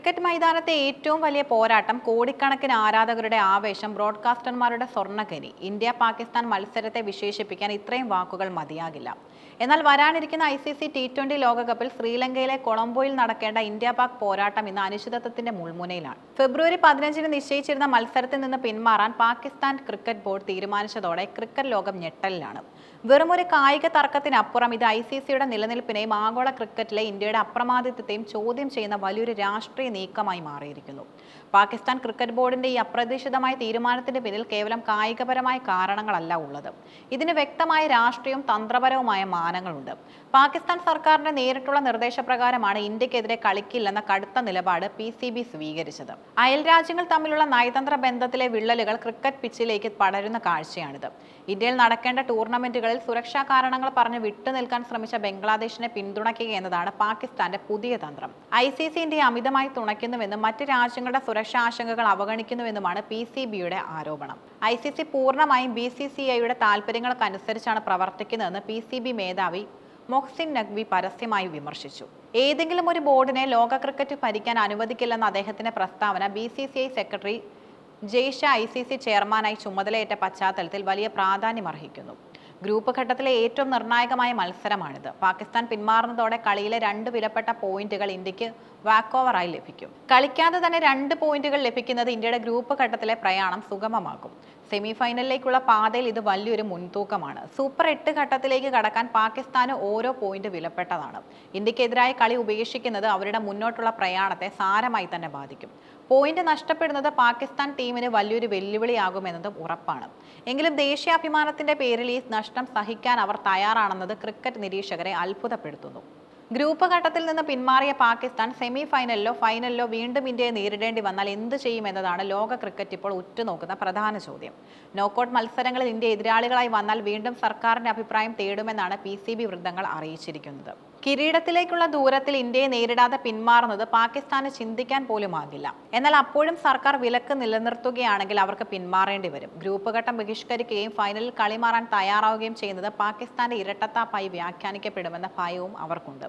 Cricket മൈതാനത്തെ ഏറ്റവും വലിയ പോരാട്ടം കോടിക്കണക്കിന് ആരാധകരുടെ ആവേശം ബ്രോഡ്കാസ്റ്റർമാരുടെ സ്വർണഖനി ഇന്ത്യ പാകിസ്ഥാൻ മത്സരത്തെ വിശേഷിപ്പിക്കാൻ ഇത്രയും വാക്കുകൾ മതിയാകില്ല. എന്നാൽ വരാനിരിക്കുന്ന I C C T twenty ലോകകപ്പിൽ ശ്രീലങ്കയിലെ കൊളംബോയിൽ നടക്കേണ്ട ഇന്ത്യ പാക് പോരാട്ടം ഇന്ന് അനിശ്ചിതത്വത്തിന്റെ മുൾമുനയിലാണ്. ഫെബ്രുവരി പതിനഞ്ചിന് നിശ്ചയിച്ചിരുന്ന മത്സരത്തിൽ നിന്ന് പിന്മാറാൻ പാകിസ്ഥാൻ ക്രിക്കറ്റ് ബോർഡ് തീരുമാനിച്ചതോടെ ക്രിക്കറ്റ് ലോകം ഞെട്ടലിലാണ്. വെറുമൊരു കായിക തർക്കത്തിനപ്പുറം ഇത് ഐ സി സിയുടെ നിലനിൽപ്പിനെയും ആഗോള ക്രിക്കറ്റിലെ ഇന്ത്യയുടെ അപ്രമാദിത്വത്തെയും ചോദ്യം ചെയ്യുന്ന വലിയൊരു രാഷ്ട്രീയ നീക്കമായി മാറിയിരിക്കുന്നു. പാകിസ്ഥാൻ ക്രിക്കറ്റ് ബോർഡിന്റെ ഈ അപ്രതീക്ഷിതമായ തീരുമാനത്തിന് പിന്നിൽ കേവലം കായികപരമായ കാരണങ്ങളല്ല ഉള്ളത്. ഇതിന് വ്യക്തമായ രാഷ്ട്രീയവും തന്ത്രപരവുമായ മാനങ്ങളുണ്ട്. പാകിസ്ഥാൻ സർക്കാരിന്റെ നേരിട്ടുള്ള നിർദ്ദേശപ്രകാരമാണ് ഇന്ത്യക്കെതിരെ കളിക്കില്ലെന്ന കടുത്ത നിലപാട് പി സി ബി സ്വീകരിച്ചത്. അയൽ രാജ്യങ്ങൾ തമ്മിലുള്ള നയതന്ത്ര ബന്ധത്തിലെ വിള്ളലുകൾ ക്രിക്കറ്റ് പിച്ചിലേക്ക് പടരുന്ന കാഴ്ചയാണിത്. ഇന്ത്യയിൽ നടക്കേണ്ട ടൂർണമെന്റുകളിൽ സുരക്ഷാ കാരണങ്ങൾ പറഞ്ഞ് വിട്ടുനിൽക്കാൻ ശ്രമിച്ച ബംഗ്ലാദേശിനെ പിന്തുണയ്ക്കുക എന്നതാണ് പാകിസ്ഥാന്റെ പുതിയ തന്ത്രം. ഐ സി സിന്റെ അമിതമായി തുണയ്ക്കുന്നുവെന്നും മറ്റ് രാജ്യങ്ങളുടെ സുരക്ഷാ ആശങ്കകൾ അവഗണിക്കുന്നുവെന്നുമാണ് പി സി ബിയുടെ ആരോപണം. ഐ സി സി പൂർണമായും ബി സി സി ഐയുടെ താൽപ്പര്യങ്ങൾക്കനുസരിച്ചാണ് പ്രവർത്തിക്കുന്നതെന്ന് പി സി ബി മേധാവി മൊഹ്സിൻ നഖ്വി പരസ്യമായി വിമർശിച്ചു. ഏതെങ്കിലും ഒരു ബോർഡിനെ ലോക ക്രിക്കറ്റ് ഭരിക്കാൻ അനുവദിക്കില്ലെന്ന അദ്ദേഹത്തിന്റെ പ്രസ്താവന B C C I secretary Jay Shah I C C ചെയർമാനായി ചുമതലയേറ്റ പശ്ചാത്തലത്തിൽ വലിയ പ്രാധാന്യമർഹിക്കുന്നു. ഗ്രൂപ്പ് ഘട്ടത്തിലെ ഏറ്റവും നിർണായകമായ മത്സരമാണിത്. പാകിസ്ഥാൻ പിന്മാറുന്നതോടെ കളിയിലെ രണ്ട് വിലപ്പെട്ട പോയിന്റുകൾ ഇന്ത്യയ്ക്ക് വാക്ക് ഓവറായി ലഭിക്കും. കളിക്കാതെ തന്നെ രണ്ട് പോയിന്റുകൾ ലഭിക്കുന്നത് ഇന്ത്യയുടെ ഗ്രൂപ്പ് ഘട്ടത്തിലെ പ്രയാണം സുഗമമാക്കും. സെമി ഫൈനലിലേക്കുള്ള പാതയിൽ ഇത് വലിയൊരു മുൻതൂക്കമാണ്. സൂപ്പർ എട്ട് ഘട്ടത്തിലേക്ക് കടക്കാൻ പാകിസ്ഥാന് ഓരോ പോയിന്റ് വിലപ്പെട്ടതാണ്. ഇന്ത്യക്കെതിരായ കളി ഉപേക്ഷിക്കുന്നത് അവരുടെ മുന്നോട്ടുള്ള പ്രയാണത്തെ സാരമായി തന്നെ ബാധിക്കും. പോയിന്റ് നഷ്ടപ്പെടുന്നത് പാകിസ്ഥാൻ ടീമിന് വലിയൊരു വെല്ലുവിളിയാകുമെന്നതും ഉറപ്പാണ്. എങ്കിലും ദേശീയാഭിമാനത്തിന്റെ പേരിൽ ഈ നഷ്ടം സഹിക്കാൻ അവർ തയ്യാറാണെന്നത് ക്രിക്കറ്റ് നിരീക്ഷകരെ അത്ഭുതപ്പെടുത്തുന്നു. ഗ്രൂപ്പ് ഘട്ടത്തിൽ നിന്ന് പിന്മാറിയ പാകിസ്ഥാൻ സെമി ഫൈനലിലോ ഫൈനലിലോ വീണ്ടും ഇന്ത്യയെ നേരിടേണ്ടി വന്നാൽ എന്ത് ചെയ്യുമെന്നതാണ് ലോക ക്രിക്കറ്റ് ഇപ്പോൾ ഉറ്റുനോക്കുന്ന പ്രധാന ചോദ്യം. നോക്കൌട്ട് മത്സരങ്ങളിൽ ഇന്ത്യ എതിരാളികളായി വന്നാൽ വീണ്ടും സർക്കാരിന്റെ അഭിപ്രായം തേടുമെന്നാണ് പി സി ബി വൃത്തങ്ങൾ അറിയിച്ചിരിക്കുന്നത്. കിരീടത്തിലേക്കുള്ള ദൂരത്തിൽ ഇന്ത്യയെ നേരിടാതെ പിന്മാറുന്നത് പാകിസ്ഥാന് ചിന്തിക്കാൻ പോലും ആകില്ല. എന്നാൽ അപ്പോഴും സർക്കാർ വിലക്ക് നിലനിർത്തുകയാണെങ്കിൽ അവർക്ക് പിന്മാറേണ്ടി വരും. ഗ്രൂപ്പ് ഘട്ടം ബഹിഷ്കരിക്കുകയും ഫൈനലിൽ കളിമാറാൻ തയ്യാറാവുകയും ചെയ്യുന്നത് പാകിസ്ഥാന്റെ ഇരട്ടത്താപ്പായി വ്യാഖ്യാനിക്കപ്പെടുമെന്ന ഭയവും അവർക്കുണ്ട്.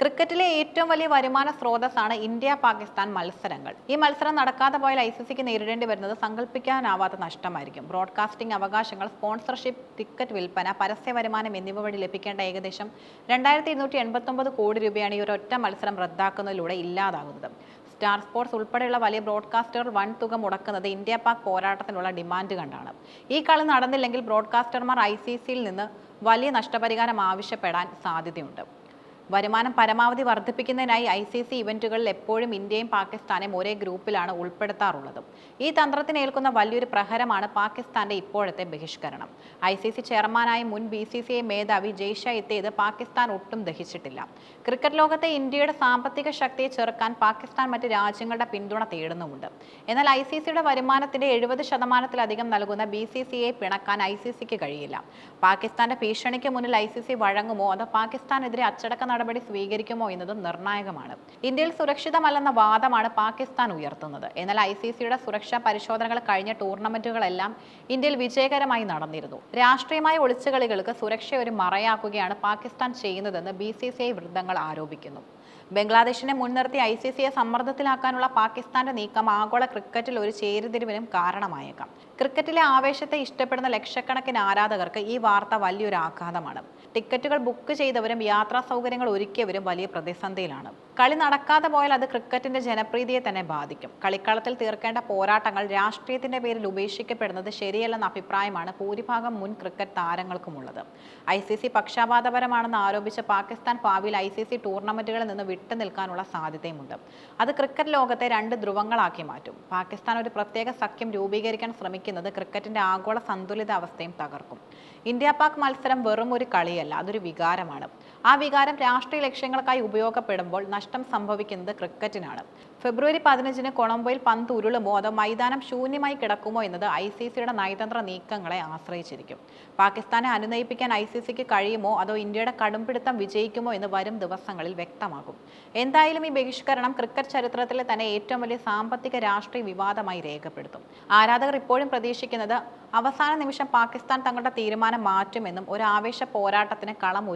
ക്രിക്കറ്റിലെ ഏറ്റവും വലിയ വരുമാന സ്രോതസ്സാണ് ഇന്ത്യ പാകിസ്ഥാൻ മത്സരങ്ങൾ. ഈ മത്സരം നടക്കാതെ പോയാൽ ഐ സി സിക്ക് നേരിടേണ്ടി വരുന്നത് സങ്കല്പിക്കാനാവാത്ത നഷ്ടമായിരിക്കും. ബ്രോഡ്കാസ്റ്റിംഗ് അവകാശങ്ങൾ സ്പോൺസർഷിപ്പ് ടിക്കറ്റ് വിൽപ്പന പരസ്യ വരുമാനം എന്നിവ വഴി ലഭിക്കേണ്ട ഏകദേശം രണ്ടായിരത്തി ഇരുന്നൂറ്റി എൺപത്തൊമ്പത് കോടി രൂപയാണ് ഈ ഒരൊറ്റ മത്സരം റദ്ദാക്കുന്നതിലൂടെ ഇല്ലാതാകുന്നത്. സ്റ്റാർ സ്പോർട്സ് ഉൾപ്പെടെയുള്ള വലിയ ബ്രോഡ്കാസ്റ്റർ വൻ തുക മുടക്കുന്നത് ഇന്ത്യ പാക് പോരാട്ടത്തിനുള്ള ഡിമാൻഡ് കണ്ടാണ്. ഈ കളി നടന്നില്ലെങ്കിൽ ബ്രോഡ്കാസ്റ്റർമാർ ഐ സി സിയിൽ നിന്ന് വലിയ നഷ്ടപരിഹാരം ആവശ്യപ്പെടാൻ സാധ്യതയുണ്ട്. വരുമാനം പരമാവധി വർദ്ധിപ്പിക്കുന്നതിനായി ഐ സി സി ഇവന്റുകളിൽ എപ്പോഴും ഇന്ത്യയും പാകിസ്ഥാനെയും ഒരേ ഗ്രൂപ്പിലാണ് ഉൾപ്പെടുത്താറുള്ളത്. ഈ തന്ത്രത്തിന് ഏൽക്കുന്ന വലിയൊരു പ്രഹരമാണ് പാകിസ്ഥാന്റെ ഇപ്പോഴത്തെ ബഹിഷ്കരണം. ഐ സി സി ചെയർമാനായ മുൻ ബി സി സി ഐ മേധാവി ജയ്ഷ എത്തിയത് പാകിസ്ഥാൻ ഒട്ടും ദഹിച്ചിട്ടില്ല. ക്രിക്കറ്റ് ലോകത്തെ ഇന്ത്യയുടെ സാമ്പത്തിക ശക്തിയെ ചെറുക്കാൻ പാകിസ്ഥാൻ മറ്റ് രാജ്യങ്ങളുടെ പിന്തുണ തേടുന്നുമുണ്ട്. എന്നാൽ ഐ സി സിയുടെ വരുമാനത്തിന്റെ എഴുപത് ശതമാനത്തിലധികം നൽകുന്ന ബി സി സി ഐ പിണക്കാൻ ഐ സി സിക്ക് കഴിയില്ല. പാകിസ്ഥാന്റെ ഭീഷണിക്ക് മുന്നിൽ ഐ സി സി വഴങ്ങുമോ? അതോ പാകിസ്ഥാനെതിരെ അച്ചടക്ക നടപടി സ്വീകരിക്കുമോ എന്നത് നിർണായകമാണ്. ഇന്ത്യയിൽ സുരക്ഷിതമല്ലെന്ന വാദമാണ് പാകിസ്ഥാൻ ഉയർത്തുന്നത്. എന്നാൽ ഐ സി സിയുടെ സുരക്ഷാ പരിശോധനകൾ കഴിഞ്ഞ ടൂർണമെന്റുകളെല്ലാം ഇന്ത്യയിൽ വിജയകരമായി നടന്നിരുന്നു. രാഷ്ട്രീയമായ ഒളിച്ചുകളികൾക്ക് സുരക്ഷ ഒരു മറയാക്കുകയാണ് പാകിസ്ഥാൻ ചെയ്യുന്നതെന്ന് ബി സി സി ഐ വൃത്തങ്ങൾ ആരോപിക്കുന്നു. ബംഗ്ലാദേശിനെ മുൻനിർത്തി ഐ സി സിയെ സമ്മർദ്ദത്തിലാക്കാനുള്ള പാകിസ്ഥാന്റെ നീക്കം ആഗോള ക്രിക്കറ്റിൽ ഒരു ചേരുതിരിവിനും കാരണമായേക്കാം. ക്രിക്കറ്റിലെ ആവേശത്തെ ഇഷ്ടപ്പെടുന്ന ലക്ഷക്കണക്കിന് ആരാധകർക്ക് ഈ വാർത്ത വലിയൊരു ആഘാതമാണ്. ടിക്കറ്റുകൾ ബുക്ക് ചെയ്തവരും യാത്രാ സൗകര്യങ്ങൾ ഒരുക്കിയവരും വലിയ പ്രതിസന്ധിയിലാണ്. കളി നടക്കാതെ പോയാൽ അത് ക്രിക്കറ്റിന്റെ ജനപ്രീതിയെ തന്നെ ബാധിക്കും. കളിക്കളത്തിൽ തീർക്കേണ്ട പോരാട്ടങ്ങൾ രാഷ്ട്രീയത്തിന്റെ പേരിൽ ഉപേക്ഷിക്കപ്പെടുന്നത് ശരിയല്ലെന്ന അഭിപ്രായമാണ് ഭൂരിഭാഗം മുൻ ക്രിക്കറ്റ് താരങ്ങൾക്കുമുള്ളത്. ഐ സി സി പക്ഷാപാതപരമാണെന്ന് ആരോപിച്ച പാകിസ്ഥാൻ ഭാവിയിൽ ഐ സി സി ടൂർണമെന്റുകളിൽ നിന്ന് വിട്ടു നിൽക്കാനുള്ള സാധ്യതയുമുണ്ട്. അത് ക്രിക്കറ്റ് ലോകത്തെ രണ്ട് ധ്രുവങ്ങളാക്കി മാറ്റും. പാകിസ്ഥാൻ ഒരു പ്രത്യേക സഖ്യം രൂപീകരിക്കാൻ ശ്രമിക്കുന്നത് ക്രിക്കറ്റിന്റെ ആഗോള സന്തുലിതാവസ്ഥയും തകർക്കും. ഇന്ത്യ പാക് മത്സരം വെറും ഒരു കളിയല്ല അതൊരു വികാരമാണ്. ആ വികാരം രാഷ്ട്രീയ ലക്ഷ്യങ്ങൾക്കായി ഉപയോഗപ്പെടുമ്പോൾ നഷ്ടം സംഭവിക്കുന്നത് ക്രിക്കറ്റിനാണ്. ഫെബ്രുവരി പതിനഞ്ചിന് കൊളംബോയിൽ പന്ത് ഉരുളുമോ അതോ മൈതാനം ശൂന്യമായി കിടക്കുമോ എന്നത് ഐ സി സിയുടെ നയതന്ത്ര നീക്കങ്ങളെ ആശ്രയിച്ചിരിക്കും. പാകിസ്ഥാനെ അനുനയിപ്പിക്കാൻ ഐ സി സിക്ക് കഴിയുമോ അതോ ഇന്ത്യയുടെ കടുംപിടുത്തം വിജയിക്കുമോ എന്ന് വരും ദിവസങ്ങളിൽ വ്യക്തമാകും. എന്തായാലും ഈ ബഹിഷ്കരണം ക്രിക്കറ്റ് ചരിത്രത്തിലെ തന്നെ ഏറ്റവും വലിയ സാമ്പത്തിക രാഷ്ട്രീയ വിവാദമായി രേഖപ്പെടുത്തും. ആരാധകർ ഇപ്പോഴും പ്രതീക്ഷിക്കുന്നത് അവസാന നിമിഷം പാകിസ്ഥാൻ തങ്ങളുടെ തീരുമാനം മാറ്റുമെന്നും ഒരു ആവേശ പോരാട്ടത്തിന് കളം